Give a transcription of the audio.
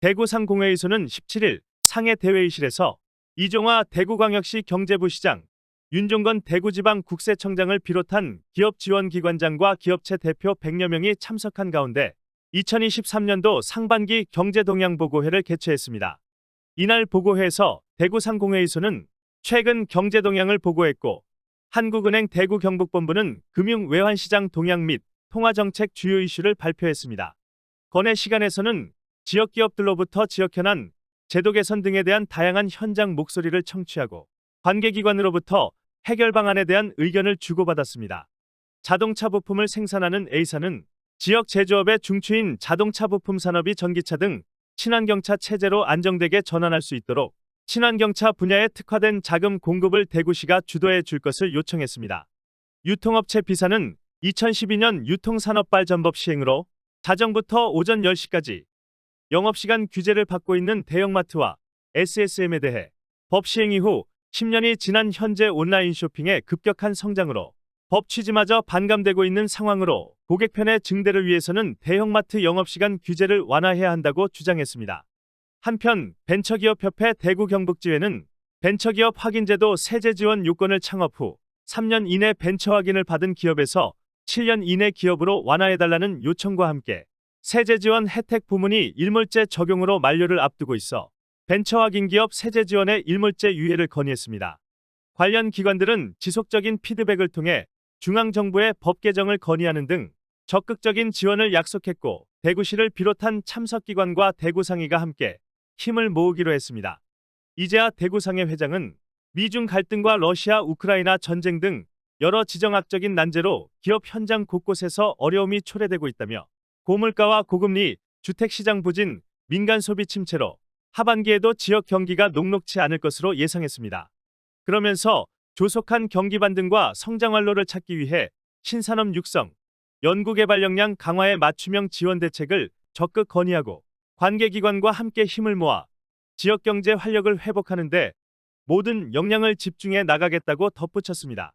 대구 상공회의소는 17일 상해 대회의실에서 이종화 대구광역시 경제부시장, 윤종건 대구지방 국세청장을 비롯한 기업 지원기관장과 기업체 대표 100여 명이 참석한 가운데 2023년도 상반기 경제동향보고회를 개최했습니다. 이날 보고회에서 대구상공회의소는 최근 경제동향을 보고했고 한국은행 대구경북본부는 금융 외환시장 동향 및 통화정책 주요 이슈를 발표했습니다. 건의 시간에서는 지역 기업들로부터 지역 현안, 제도 개선 등에 대한 다양한 현장 목소리를 청취하고 관계기관으로부터 해결 방안에 대한 의견을 주고받았습니다. 자동차 부품을 생산하는 A사는 지역 제조업의 중추인 자동차 부품 산업이 전기차 등 친환경차 체제로 안정되게 전환할 수 있도록 친환경차 분야에 특화된 자금 공급을 대구시가 주도해 줄 것을 요청했습니다. 유통업체 B사는 2012년 유통산업발전법 시행으로 자정부터 오전 10시까지 영업시간 규제를 받고 있는 대형마트와 SSM에 대해 법 시행 이후 10년이 지난 현재 온라인 쇼핑의 급격한 성장으로 법 취지마저 반감되고 있는 상황으로 고객 편의 증대를 위해서는 대형마트 영업시간 규제를 완화해야 한다고 주장했습니다. 한편 벤처기업협회 대구 경북지회는 벤처기업 확인제도 세제 지원 요건을 창업 후 3년 이내 벤처 확인을 받은 기업에서 7년 이내 기업으로 완화해달라는 요청과 함께 세제 지원 혜택 부문이 일몰제 적용으로 만료를 앞두고 있어 벤처 확인 기업 세제 지원의 일몰제 유예를 건의했습니다. 관련 기관들은 지속적인 피드백을 통해 중앙정부의 법 개정을 건의하는 등 적극적인 지원을 약속했고 대구시를 비롯한 참석기관과 대구상의가 함께 힘을 모으기로 했습니다. 이제야 대구상의 회장은 미중 갈등과 러시아 우크라이나 전쟁 등 여러 지정학적인 난제로 기업 현장 곳곳에서 어려움이 초래되고 있다며 고물가와 고금리, 주택시장 부진, 민간 소비 침체로 하반기에도 지역 경기가 녹록치 않을 것으로 예상했습니다. 그러면서 조속한 경기 반등과 성장 활로를 찾기 위해 신산업 육성, 연구개발 역량 강화에 맞춤형 지원 대책을 적극 건의하고 관계기관과 함께 힘을 모아 지역 경제 활력을 회복하는 데 모든 역량을 집중해 나가겠다고 덧붙였습니다.